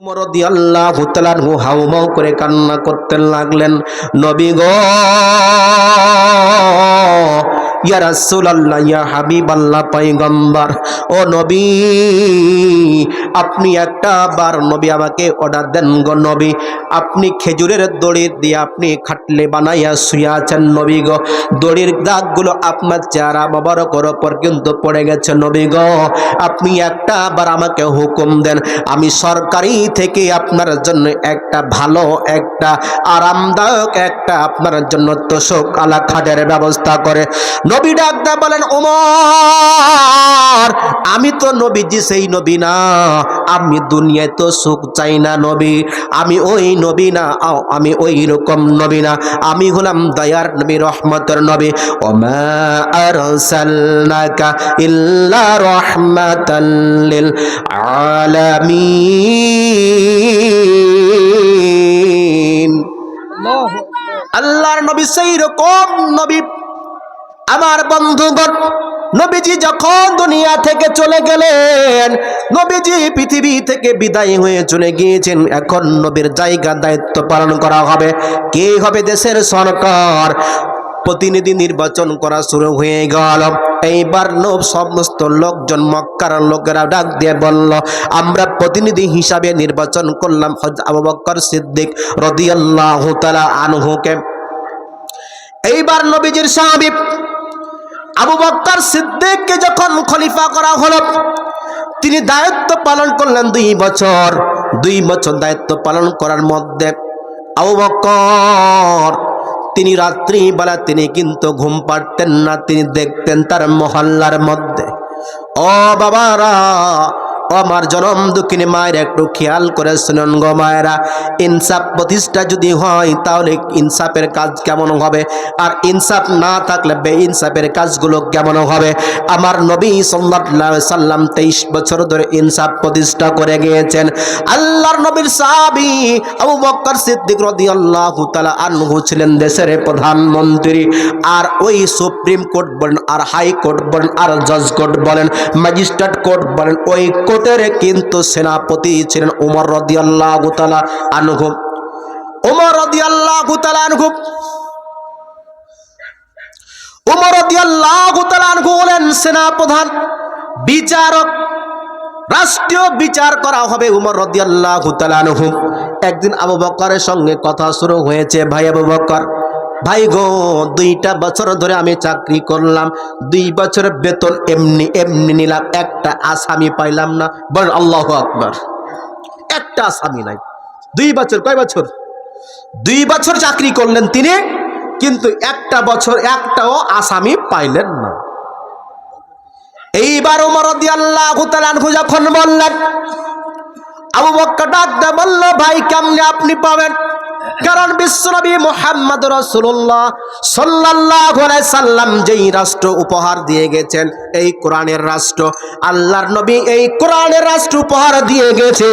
রাদিয়াল্লাহু তাআলা আনহু হাউমাউ করে কান্না করতে লাগলেন নবী গো! ইয়া রাসূলুল্লাহ, ইয়া হাবিবাল্লাহ, পয়গম্বর, ও নবী, আপনি একটা বার নবী আমাকে অর্ডার দেন গো নবী। আপনি খেজুরের দড়ি দিয়ে আপনি খাটলে বানাইয়া শুয়ে আছেন নবী গো। দড়ির দাগগুলো আপনার চেহারা মোবারকর ওপর কিন্তু পড়ে গেছে নবী গো। আপনি একটা বার আমাকে হুকুম দেন, আমি সরকারি থেকে আপনার জন্য একটা ভালো, একটা আরামদায়ক, একটা আপনার জন্য তোষক আলা খাটের ব্যবস্থা করে। নবী ডাকদা বলেন ওমর আমি তো নবীজি সেই নবী না। আমি দুনিয়ায় তো সুখ চাই না নবী। আমি ওই নবী না আমি ওই রকম নবী না। আমি হলাম দয়ার নবী রহমতের নবী। ওমা আরসালনাকা ইল্লা রাহমাতাল লিল আলামিন। আল্লাহর নবী সেই রকম নবী আমার বন্ধুগণ, নবীজি যখন দুনিয়া থেকে চলে গেলেন, নবীজি পৃথিবী থেকে বিদায় হয়ে চলে গিয়েছেন। এখন নবীর জায়গা দায়িত্ব পালন করা হবে। কে হবে দেশের সরকার? প্রতিনিধি নির্বাচন করা শুরু হয়ে গেল। এইবার নব সমস্ত লোকজন মক্কার লোকেরা ডাক দিয়ে বলল, আমরা প্রতিনিধি হিসাবে নির্বাচন করলাম হজ আবু বক্কর সিদ্দিক রদিয়াল্লাহু তাআলা আনহুকে। এইবার নবীজির সাহাবী আবু বক্কর সিদ্দিককে যখন খলিফা করা হলো, তিনি দায়িত্ব পালন করলেন দুই বছর। দুই বছর দায়িত্ব পালন করার মধ্যে আবু বক্কর, তিনি রাত্রিবেলা তিনি কিন্তু ঘুম পাড়তেন না, তিনি দেখতেন তার মহল্লার মধ্যে। ও বাবারা ও আমার জনম দুঃখিনী মায়ের একটু খেয়াল করে শুনুন গো মায়েরা। ইনসাফ প্রতিষ্ঠা যদি হয়, তাহলে ইনসাফের কাজ কেমন হবে? আর ইনসাফ না থাকলে বে ইনসাফের কাজগুলো কেমন হবে? আমার নবী সাল্লাল্লাহু সাল্লাম তেইশ বছর ধরে ইনসাফ প্রতিষ্ঠা করে গিয়েছেন। আল্লাহর নবীর সাহাবী আবু বকর সিদ্দিক রাদিয়াল্লাহু তাআলা আনহু ছিলেন দেশের প্রধানমন্ত্রী। আর ওই সুপ্রিম কোর্ট বলেন, আর হাই কোর্ট বলেন, আর জজ কোর্ট বলেন, ম্যাজিস্ট্রেট কোর্ট বলেন, ওই কোর্টের কিন্তু সেনাপতি ছিলেন উমর রাদিয়াল্লাহু তাআলা আনহু। উমর রাদিয়াল্লাহু তাআলা আনহু। উমর রাদিয়াল্লাহু তাআলা আনহু হলেন সেনাপ্রধান, বিচারক, রাষ্ট্রীয় বিচার করা হবে উমর রদিয়াল্লাহু তাআলা আনহু। একদিন আবু বকরের সঙ্গে কথা শুরু হয়েছে, ভাই আবু বকর ভাই গো, দুইটা বছর ধরে আমি চাকরি করলাম, দুই বছরের বেতন এমনি এমনি নিলাম, একটা আসামি পাইলাম না, বলেন আল্লাহ আকবার। একটা আসামি নাই। দুই বছর, কয় বছর? দুই বছর চাকরি করলেন তিনি, কিন্তু একটা বছর একটাও আসামি পাইলেন না। এইবার তাআলা আনহু যখন বললেন, আবু বক্কর ডাকতে বলল, ভাই, কেমনে আপনি পাবেন? কারণ বিশ্বনবী মোহাম্মদ রসুল্লাহ আলাইহি সাল্লাম যেই রাষ্ট্র উপহার দিয়ে গেছেন, এই কোরআনের রাষ্ট্র। আল্লাহর নবী এই কোরআনের রাষ্ট্র উপহার দিয়ে গেছে,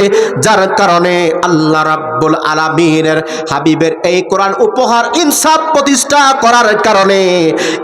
যার কারণে আল্লাহ রাব্বুল আলামিনের হাবিবের এই কোরআন উপহার ইনসাফ প্রতিষ্ঠা করার কারণে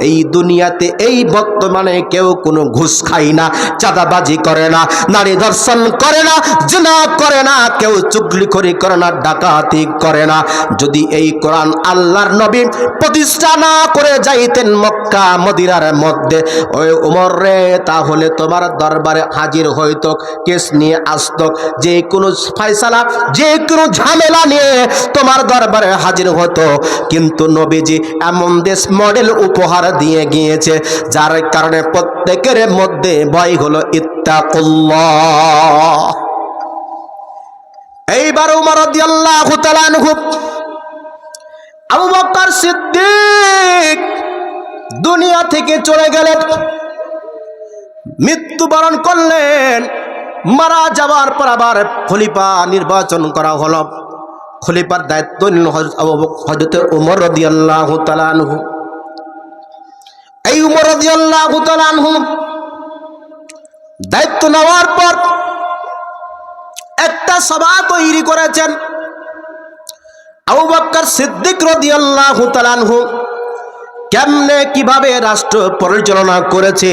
এই দুনিয়াতে এই বর্তমানে কেউ কোনো ঘুষ খায় না, চাঁদাবাজি করে না, নারী দর্শন করে না, জনা করে না, কেউ চুগলিখড়ি করে না, ডাকাতি করে না। যদি এই কোরআন আল্লাহর নবী প্রতিষ্ঠা না করে যাইতেন মক্কা, মদিনার মধ্যে, ওই উমর রে, তাহলে তোমার দরবারে হাজির হইত, কেস নিয়ে আসত। যে কোনো ফয়সালা যে কোনো ঝামেলা নিয়ে তোমার দরবারে হাজির হতো। কিন্তু নবীজি এমন দেশ মডেল উপহার দিয়ে গিয়েছে, যার কারণে প্রত্যেকের মধ্যে ভয় হলো, ইত্তাকুল্লাহ। এইবার উমর রাদিয়াল্লাহু তাআলা আনহু আবু বকর সিদ্দিক দুনিয়া থেকে চলে গেলেন। মৃত্যুবরণ করলেন। মারা যাওয়ার পর আবার খলিফা নির্বাচন করা হলো। খলিফার দায়িত্ব নিল হজরত উমর রাদিয়াল্লাহু আনহু। এই উমর রাদিয়াল্লাহু আনহু দায়িত্ব নেওয়ার পর একটা সভা তৈরি করেছেন। আবু বক্কর সিদ্দিক রাদিয়াল্লাহু তাআলা আনহু কেমনে, কীভাবে রাষ্ট্র পরিচালনা করেছে,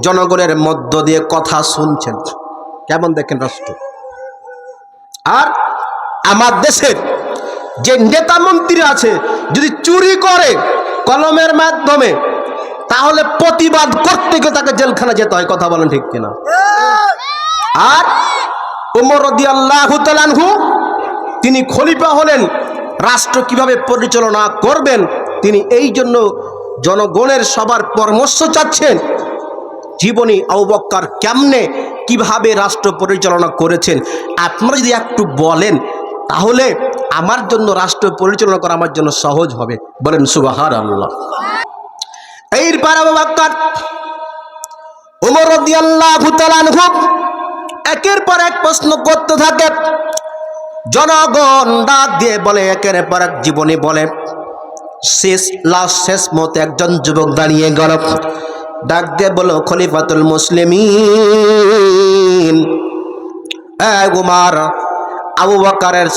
জনগণের মধ্য দিয়ে কথা শুনছেন? কেমন দেখেন রাষ্ট্র? আর আমার দেশের যে নেতা মন্ত্রী আছে, যদি চুরি করে কলমের মাধ্যমে, তাহলে প্রতিবাদ করতে গিয়ে তাকে জেলখানা যেতে হয়, কথা বলেন ঠিক কিনা? আর উমর ওমর আল্লাহ তিনি খলিফা হলেন, রাষ্ট্র কীভাবে পরিচালনা করবেন, তিনি এই জন্য জনগণের সবার পরামর্শ চাচ্ছেন, জীবনী আবক্কার কেমনে কীভাবে রাষ্ট্র পরিচালনা করেছেন, আপনারা যদি একটু বলেন, তাহলে আমার জন্য রাষ্ট্র পরিচালনা করা আমার জন্য সহজ হবে। বলেন সুবাহার আল্লাহ এইবার আবু বক্কর ওমর আনহু একের পর এক প্রশ্ন করতে থাকে জনগণ ডাক দিয়ে বলে, একের পর এক জীবনী বলে। শেষ লাস্ট শেষ মতো একজন যুবক দাঁড়িয়ে গেল। ডাক দিয়ে বলো খলিফাতুল মুসলিমিন। উমার, আবু বকারের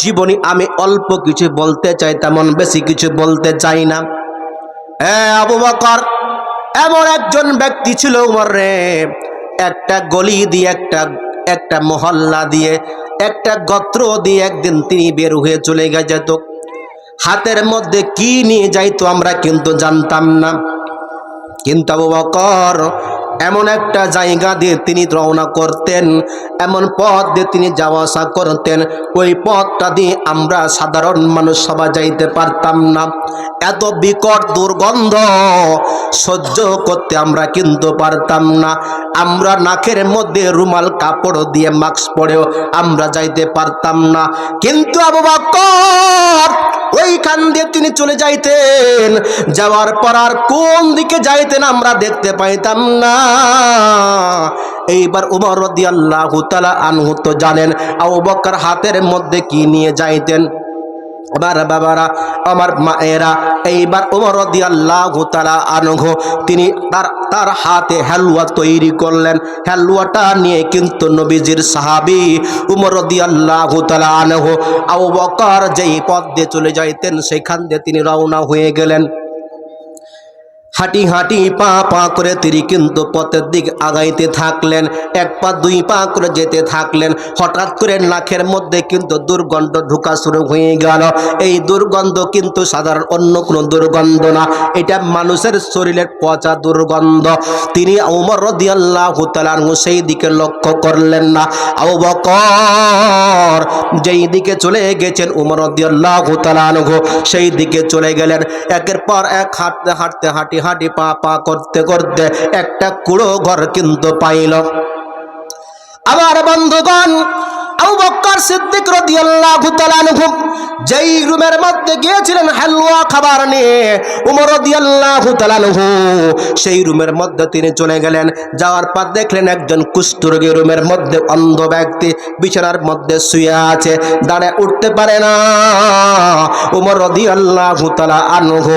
জীবনী আমি অল্প কিছু বলতে চাই, তেমন বেশি কিছু বলতে চাই না। আবু বকর, এমন একজন ব্যক্তি ছিল উমর রে। একটা গলি দিয়ে, একটা একটা মহল্লা দিয়ে একটা গত্র দিয়ে একদিন তিনি বের হয়ে চলে গে যেত। হাতের মধ্যে কি নিয়ে যাইতো আমরা কিন্তু জানতাম না। কিন্তু আবু বকর এমন একটা জায়গা দিয়ে তিনি রওনা করতেন, এমন পথ দিয়ে তিনি যাওয়া আসা করতেন। ওই পথটা দিয়ে আমরা সাধারণ মানুষ সবাই যাইতে পারতাম না। এত বিকট দুর্গন্ধ সহ্য করতে আমরা কিন্তু পারতাম না। আমরা নাকের মধ্যে রুমাল, কাপড় দিয়ে মাস্ক পরেও আমরা যাইতে পারতাম না। কিন্তু আবু বকর ওইখান দিয়ে তিনি চলে যাইতেন। যাওয়ার পর আর কোন দিকে যাইতেন আমরা দেখতে পাইতাম না। এইবার উমর রদিয়াল্লাহু তাআলা আনহু তো জানেন আউ বকর হাতের মধ্যে কি নিয়ে যাইতেন? আমার বাবারা, আমার মায়েরা, এইবার ওমর আল্লাহ তালা আনঘ তিনি তার তার হাতে হালুয়া তৈরি করলেন। হালুয়াটা নিয়ে কিন্তু নবীজির সাহাবি উমর আল্লাহ তালা আনঘ আবু বকর যেই পথ দিয়ে চলে যাইতেন, সেখান দিয়ে তিনি রওনা হয়ে গেলেন। হাঁটি হাঁটি পা পা করে তিনি কিন্তু পথের দিক আগাইতে থাকলেন, এক পা দুই পা করে যেতে থাকলেন। হঠাৎ করে নাকের মধ্যে কিন্তু দুর্গন্ধ ঢুকা শুরু হয়ে গেল। এই দুর্গন্ধ কিন্তু সাধারণ অন্য কোনো দুর্গন্ধ না। এটা মানুষের শরীরের পচা দুর্গন্ধ। তিনি ওমর রদিয়াল্লাহ তালানহু সেই দিকে লক্ষ্য করলেন না। আবু বকর যেই দিকে চলে গেছেন উমর রদিয়াল্লাহ তালানহু সেই দিকে চলে গেলেন। একের পর এক হাঁটতে হাঁটতে হাঁটি হাঁটি পা পা করতে করতে একটা কুড়ো ঘর কিন্তু পাইল। আবার বন্ধুগণ সিদ্দিক রাদিয়াল্লাহু তাআলা আনহু যেই রুমের মধ্যে গিয়েছিলেন হালুয়া খাবার নিয়ে, উমর রাদিয়াল্লাহু তাআলা আনহু, সেই রুমের মধ্যে তিনি চলে গেলেন। যাওয়ার পর দেখলেন একজন কুষ্ঠরোগী রুমের মধ্যে অন্ধ ব্যক্তি বিছানার মধ্যে শুয়ে আছে, দাঁড়ে উঠতে পারে না। উমর রাদিয়াল্লাহু তাআলা আনহু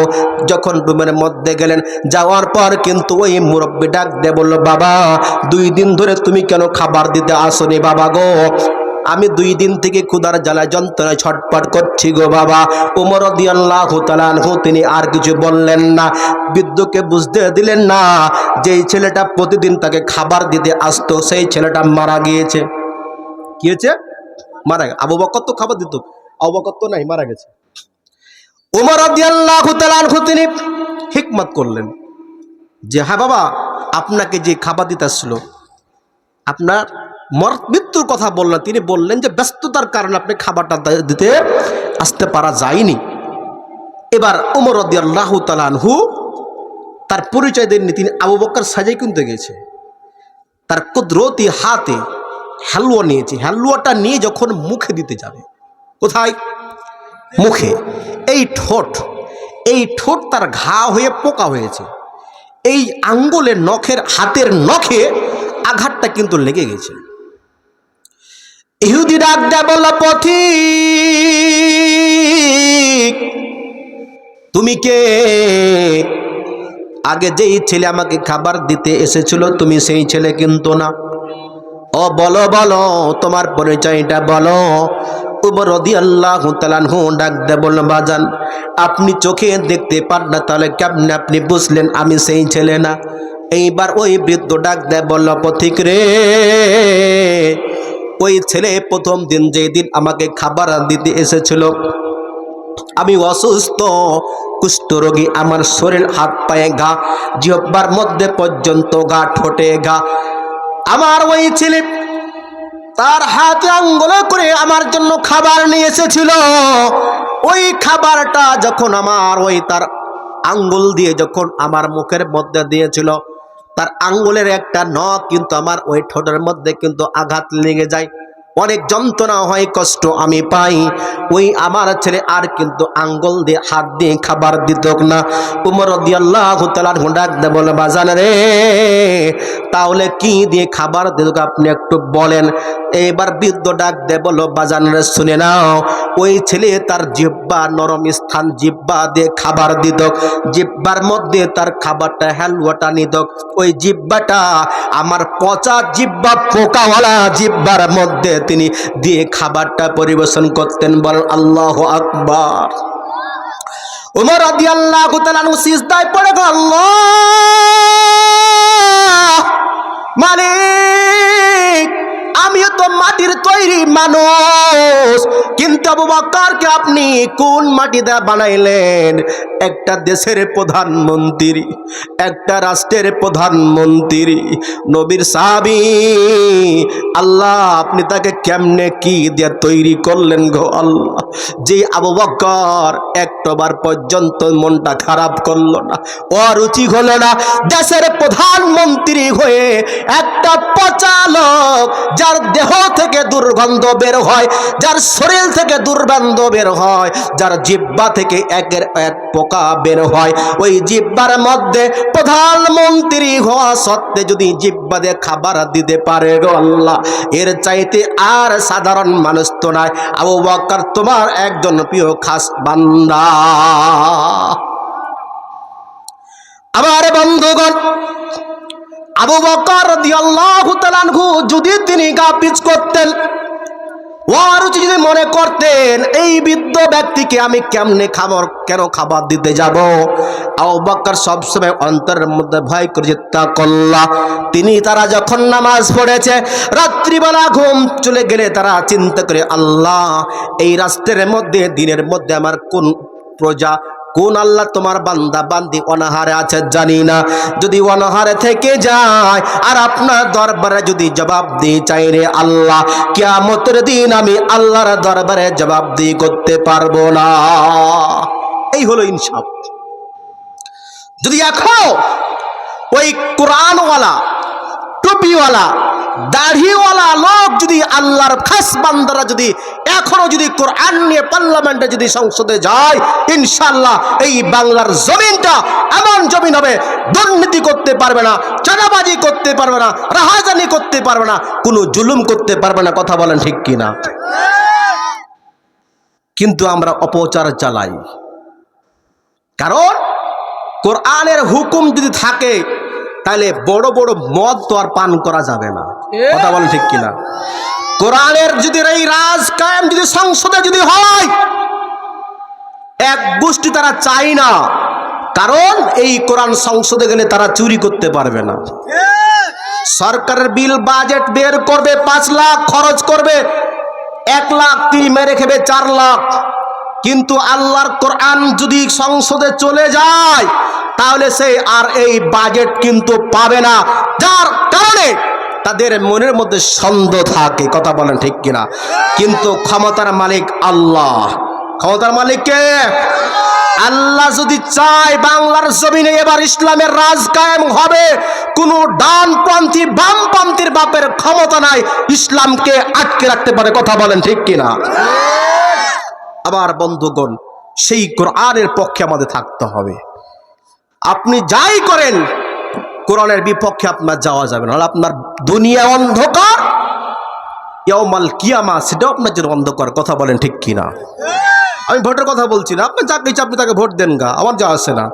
যখন রুমের মধ্যে গেলেন, যাওয়ার পর কিন্তু ওই মুরব্বী ডাক দিয়ে বলল, বাবা, দুই দিন ধরে তুমি কেন খাবার দিতে আসনি বাবা গো? আমি দুই দিন থেকে ক্ষুদার জ্বালা যন্ত্রণায় ছটপট করছি গো বাবা। উমর দিয়াল্লাহ তিনি আর কিছু বললেন না। বৃদ্ধকে বুঝতে দিলেন না, যেই ছেলেটা প্রতিদিন তাকে খাবার দিতে আসতো, সেই ছেলেটা মারা গিয়েছে। কি হয়েছে? মারা গেছে। আবু বকর তো খাবার দিত। আবু বকর তো নাই, মারা গেছে। উমর দিয়াল্লাহ তিনি হিকমত করলেন যে হ্যাঁ বাবা, আপনাকে যে খাবার দিতে আসছিল আপনার মৃত্যুর কথা বললেন। তিনি বললেন যে, ব্যস্ততার কারণে আপনি খাবারটা দিতে আসতে পারা যায়নি। এবার উমর রাহ তালানহু তার পরিচয় দেননি। তিনি আবু বক্কর সাজাই কিনতে গেছে তার কুদরতি হাতে হালুয়া নিয়েছে। হালুয়াটা নিয়ে যখন মুখে দিতে যাবে, কোথায়? মুখে। এই ঠোঁট এই ঠোঁট তার ঘা হয়ে পোকা হয়েছে। এই আঙ্গুলের নখের, হাতের নখে আঘাতটা কিন্তু লেগে গেছে। ইহুদি ডাক দেয় বলল পথিক। তুমি কে? আগে যেই ছেলে আমাকে খাবার দিতে এসেছিল, তুমি সেই ছেলে কিন্তু না। ও বলো বলো, তোমার পরিচয়টা বলো। উমর আল্লাহ তালানহু ডাক দে বলল, বাজান, আপনি চোখে দেখতে পান না, তাহলে কেমনে আপনি বুঝলেন আমি সেই ছেলে না? এইবার ওই বৃদ্ধ ডাক দেয় বলল, পথিক রে ওই ছেলে প্রথম দিন যেদিন আমাকে খাবার দিতে এসেছিল, আমি অসুস্থ কুষ্ঠরোগী আমার শরীর হাত পায়ে ঘা জিহ্বার মধ্যে পর্যন্ত গা ঠোঁটে ঘা আমার ওই ছেলে তার হাতে আঙ্গুলে করে আমার জন্য খাবার নিয়ে এসেছিল। ওই খাবারটা যখন আমার ওই তার আঙ্গুল দিয়ে যখন আমার মুখের মধ্যে দিয়েছিল তার আঙ্গুলের একটা নখ কিন্তু আমার ওই ঠোঁটের মধ্যে কিন্তু আঘাত লেগে যায়। অনেক যন্ত্রণা হয়, কষ্ট আমি পাই। ওই আমার ছেলে আর কিন্তু আঙ্গুল দিয়ে, হাত দিয়ে খাবার দিত না। উমর দিয়াল্লাহ ডাক বলে, বাজান রে, তাহলে কি দিয়ে খাবার দিত আপনি একটু বলেন? এবার বৃদ্ধ ডাক দে বলো, বাজান রে, শুনে নাও। ওই ছেলে তার জিব্বা নরম স্থান জিব্বা দিয়ে খাবার দিত। জিব্বার মধ্যে তার খাবারটা হালুয়াটা নিত। ওই জিব্বাটা আমার পচা জিব্বা পোকাওয়ালা জিব্বার মধ্যে তিনি দিয়ে খাবারটা পরিবেশন করতেন। বল আল্লাহ আকবার। উমর আদি আল্লাহ সিজদায় পড়ে গেল মালিক, আমিও তো মাটির তৈরি মানুষ, কিন্তু আবু বক্করকে আপনি কোন মাটি বানাইলেন? একটা দেশের প্রধানমন্ত্রী, একটা রাষ্ট্রের প্রধানমন্ত্রী, নবীর সাহাবি। আল্লাহ, আপনি তাকে কেমনে কি দিয়ে তৈরি করলেন গো আল্লাহ? যে আবু একটাবার পর্যন্ত মনটা খারাপ করল না, অরুচি হলো না। দেশের প্রধানমন্ত্রী হয়ে একটা পচা লোক, যার দেহ থেকে দুর্গন্ধ বের হয়, যার শরীর থেকে দুর্গন্ধ বের হয়, যার জিব্বা থেকে একের এক পোকা বের হয়। ওই জিব্বার মধ্যে প্রধানমন্ত্রী হওয়া সত্ত্বে যদি জিব্বা দিয়ে খাবার দিতে পারে এর চাইতে আর সাধারণ মানুষ তো নাই। আবু বকর, তোমার একজন প্রিয় খাস বান্দা। আমার বন্ধুগণ, আবু বকর যদি তিনি গা পিচ করতেন ওয়ারুচি যদি মনে করতেন, এই বৃদ্ধ ব্যক্তিকে আমি কেমনে খাবার কেন খাবার দিতে যাব? আবু সবসময় অন্তরের মধ্যে ভয় করে যে তা করলা তিনি তারা যখন নামাজ পড়েছে, রাত্রিবেলা ঘুম চলে গেলে তারা চিন্তা করে, আল্লাহ, এই রাষ্ট্রের মধ্যে, দিনের মধ্যে আমার কোন প্রজা কোন আল্লাহ তোমার বান্দা বান্দি অনাহারে আছে জানি না। যদি অনাহারে থেকে যায়, আর আপনার দরবারে যদি জবাব দিয়ে চাই রে আল্লাহ, কিয়ামতের দিন আমি আল্লাহর দরবারে জবাব দিয়ে করতে পারব না। এই হলো ইনসাফ যদি এখনও ওই কোরআনওয়ালা টুপিওয়ালা দাড়িওয়ালা লোক যদি আল্লাহর খাস বান্দারা যদি এখনও যদি কোরআন নিয়ে পার্লামেন্টে যদি সংসদে যায় ইনশাল্লাহ এই বাংলার জমিনটা এমন জমিন হবে, দুর্নীতি করতে পারবে না, চাঁদাবাজি করতে পারবে না, রাহাজানি করতে পারবে না, কোনো জুলুম করতে পারবে না, কথা বলেন ঠিক কিনা? কিন্তু আমরা অপচার চালাই। কারণ কোরআনের হুকুম যদি থাকে তাহলে বড় বড় মদ তো আর পান করা যাবে না। কথা বলেন ঠিক কিনা? কোরআনের যদি এই রাজ কায়েম যদি সংসদে যদি হয়, এক গোষ্ঠী তারা চাই না। কারণ এই কোরআন সংসদে গেলে তারা চুরি করতে পারবে না। সরকারের বিল, বাজেট বের করবে, পাঁচ লাখ খরচ করবে, এক লাখ তিনি মেরে খেবে, চার লাখ। কিন্তু আল্লাহর কোরআন যদি সংসদে চলে যায়, তাহলে সে আর এই বাজেট কিন্তু পাবে না। যার কারণে তাদের মনের মধ্যে সন্দেহ থাকে, কথা বলেন ঠিক কিনা। কিন্তু ক্ষমতার মালিক আল্লাহ। ক্ষমতার মালিক কে? আল্লাহ যদি চায় বাংলার জমিনে এবার ইসলামের রাজ কায়েম হবে, কোন ডানপন্থী, বামপন্থীর বাপের ক্ষমতা নাই, ইসলামকে আটকে রাখতে পারে, কথা বলেন ঠিক কিনা। আবার বন্ধুগণ, সেই কোরআনের পক্ষে আমাদের থাকতে হবে। আপনি যাই করেন, কোরআনের বিপক্ষে আপনার যাওয়া যাবে না। আপনার দুনিয়া অন্ধকার ইয়ামাল কিয়ামা, সেটাও আপনার জন্য অন্ধকার। কথা বলেন ঠিক কিনা আমি ভোটের কথা বলছি না। আপনার যাকে আপনি তাকে ভোট দেন গা। আমার যা আসে না।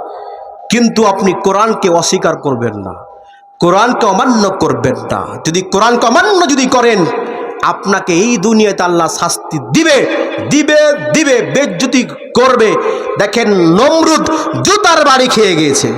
কিন্তু আপনি কোরআনকে অস্বীকার করবেন না। কোরআনকে অমান্য করবেন না। যদি কোরআনকে অমান্য যদি করেন আপনাকে এই দুনিয়াতে আল্লাহ শাস্তি দিবে দিবে দিবে বেজ্যুতি করবে। দেখেন নমরুদ জুতার বাড়ি খেয়ে গিয়েছে।